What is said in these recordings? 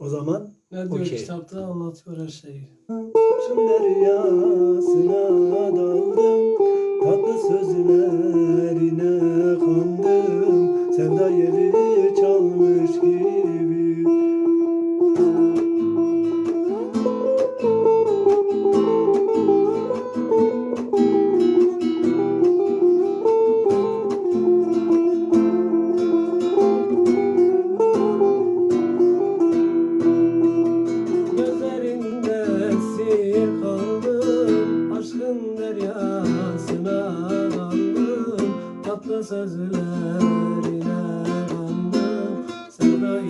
O zaman Ne diyor Okey. kitapta anlatıyor her şeyi. Şun deryasına Tatlı sözlerine kandım Sevda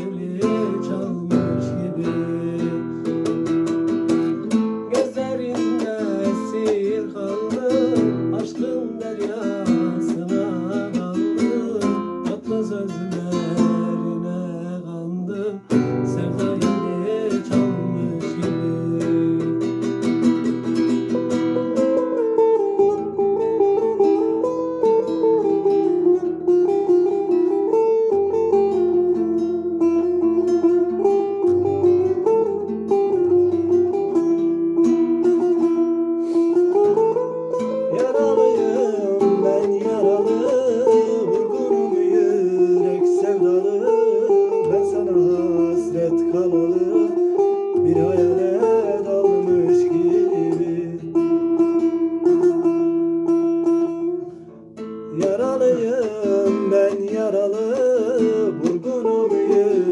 Yaralıyım ben yaralı Vurgunum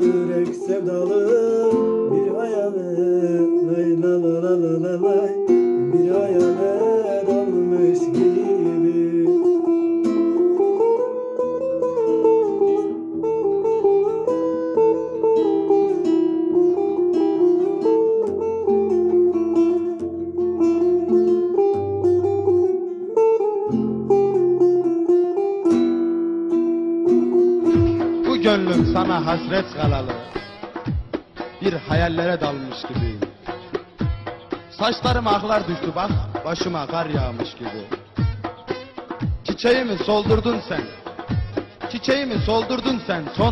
yürek sevdalı. Bir hayale lay la la la la la lay gönlüm sana hasret kalalı. Bir hayallere dalmış gibiyim Saçlarıma aklar düştü bak Başıma kar yağmış gibi. Çiçeğimi soldurdun sen. Çiçeğimi soldurdun sen Son